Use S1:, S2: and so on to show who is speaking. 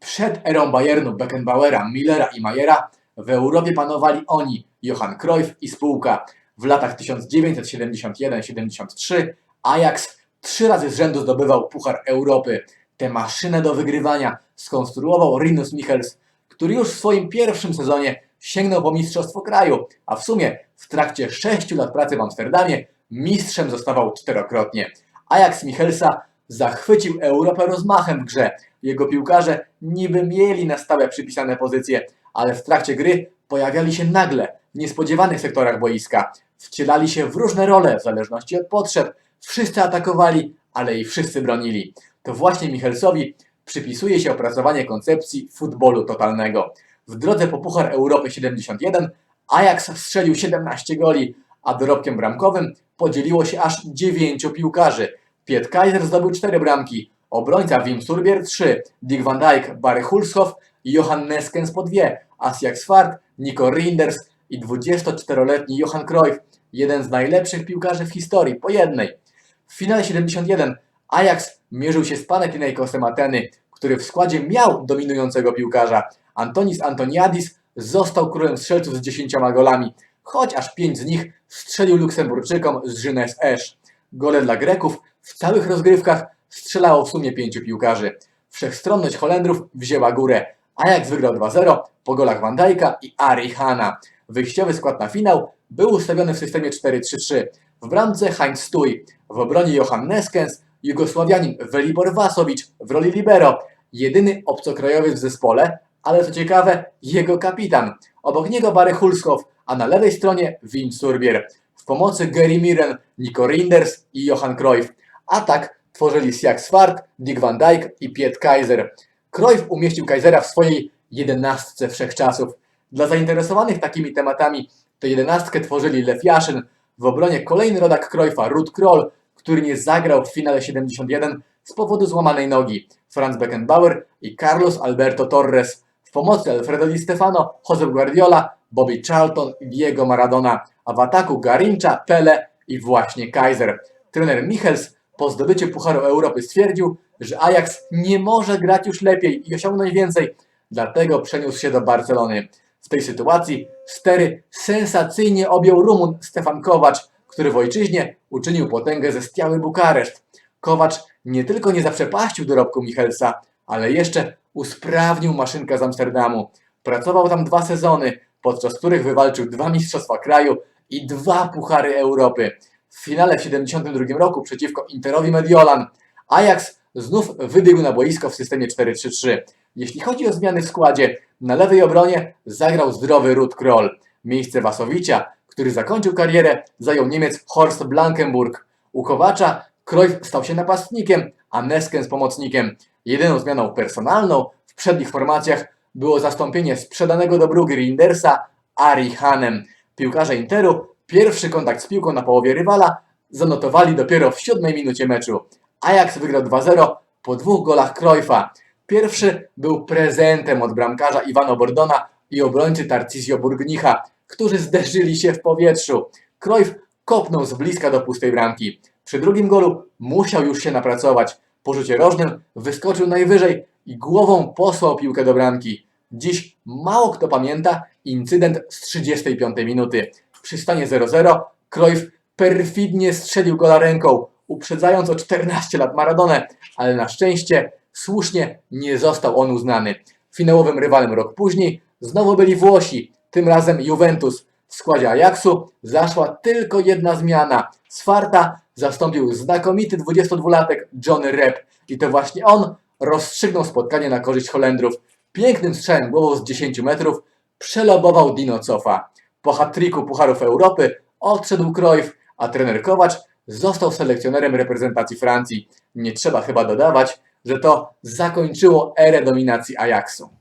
S1: Przed erą Bayernu, Beckenbauera, Millera i Mayera w Europie panowali oni, Johan Cruyff i spółka. W latach 1971-73 Ajax trzy razy z rzędu zdobywał Puchar Europy. Tę maszynę do wygrywania skonstruował Rinus Michels, który już w swoim pierwszym sezonie sięgnął po mistrzostwo kraju, a w sumie w trakcie sześciu lat pracy w Amsterdamie mistrzem zostawał czterokrotnie. Ajax Michelsa zachwycił Europę rozmachem w grze. Jego piłkarze niby mieli na stałe przypisane pozycje, ale w trakcie gry pojawiali się nagle w niespodziewanych sektorach boiska. Wcielali się w różne role w zależności od potrzeb. Wszyscy atakowali, ale i wszyscy bronili. To właśnie Michelsowi przypisuje się opracowanie koncepcji futbolu totalnego. W drodze po Puchar Europy 71 Ajax strzelił 17 goli, a dorobkiem bramkowym podzieliło się aż 9 piłkarzy. Piet Kaiser zdobył 4 bramki, obrońca Wim Surbier 3, Dick van Dijk, Barry Hulshoff Johan Neskens po 2, Asiak Swart, Nico Rinders i 24-letni Johan Cruyff, jeden z najlepszych piłkarzy w historii, po jednej. W finale 71 Ajax mierzył się z Panathinaikosem Ateny, który w składzie miał dominującego piłkarza. Antonis Antoniadis został królem strzelców z 10 golami, choć aż 5 z nich strzelił Luksemburczykom z Żynes Esz. Gole dla Greków w całych rozgrywkach strzelało w sumie 5 piłkarzy. Wszechstronność Holendrów wzięła górę. Ajax wygrał 2-0 po golach Van Dijk'a i Ari Hana. Wyjściowy skład na finał był ustawiony w systemie 4-3-3. W bramce Heinz Stuj, w obronie Johan Neskens, Jugosławianin Velibor Vasowicz w roli libero, jedyny obcokrajowy w zespole, ale co ciekawe, jego kapitan. Obok niego Barry Hulshoff, a na lewej stronie Wim Surbier. W pomocy Gary Miren, Nico Rinders i Johan Cruyff. Atak tworzyli Siak Swart, Dick Van Dijk i Piet Kaiser. Cruyff umieścił Kaisera w swojej jedenastce wszechczasów. Dla zainteresowanych takimi tematami tę jedenastkę tworzyli Lew Jaszyn, w obronie kolejny rodak Cruyffa Ruud Kroll, który nie zagrał w finale 71 z powodu złamanej nogi, Franz Beckenbauer i Carlos Alberto Torres. W pomocy Alfredo Di Stefano, Jose Guardiola, Bobby Charlton i Diego Maradona, a w ataku Garincha, Pele i właśnie Kaiser. Trener Michels po zdobyciu Pucharu Europy stwierdził, że Ajax nie może grać już lepiej i osiągnąć więcej, dlatego przeniósł się do Barcelony. W tej sytuacji stery sensacyjnie objął Rumun Stefan Kowacz, który w ojczyźnie uczynił potęgę ze Stiały Bukareszt. Kowacz nie tylko nie zaprzepaścił dorobku Michelsa, ale jeszcze usprawnił maszynkę z Amsterdamu. Pracował tam dwa sezony, podczas których wywalczył dwa mistrzostwa kraju i dwa puchary Europy. W finale w 72 roku przeciwko Interowi Mediolan Ajax znów wybiegł na boisko w systemie 4-3-3. Jeśli chodzi o zmiany w składzie, na lewej obronie zagrał zdrowy Ruud Kroll. Miejsce Wasowicia, który zakończył karierę, zajął Niemiec Horst Blankenburg. U Kowacza Cruyff stał się napastnikiem, a Neskens pomocnikiem. Jedyną zmianą personalną w przednich formacjach było zastąpienie sprzedanego do Brugge Rindersa Ari Hanem. Piłkarze Interu pierwszy kontakt z piłką na połowie rywala zanotowali dopiero w siódmej minucie meczu. Ajax wygrał 2-0 po dwóch golach Cruyffa. Pierwszy był prezentem od bramkarza Iwano Bordona i obrońcy Tarcisio Burgnicha, którzy zderzyli się w powietrzu. Cruyff kopnął z bliska do pustej bramki. Przy drugim golu musiał już się napracować. Po rzucie rożnym wyskoczył najwyżej i głową posłał piłkę do bramki. Dziś mało kto pamięta incydent z 35 minuty. Przy stanie 0-0 Cruyff perfidnie strzelił gola ręką, uprzedzając o 14 lat Maradonę, ale na szczęście słusznie nie został on uznany. Finałowym rywalem rok później znowu byli Włosi, tym razem Juventus. W składzie Ajaxu zaszła tylko jedna zmiana. Sfarta zastąpił znakomity 22-latek Johnny Rep i to właśnie on rozstrzygnął spotkanie na korzyść Holendrów. Pięknym strzałem głową z 10 metrów przelobował Dino Cofa. Po hat-tricku Pucharów Europy odszedł Cruyff, a trener Kowacz został selekcjonerem reprezentacji Francji. Nie trzeba chyba dodawać, że to zakończyło erę dominacji Ajaxu.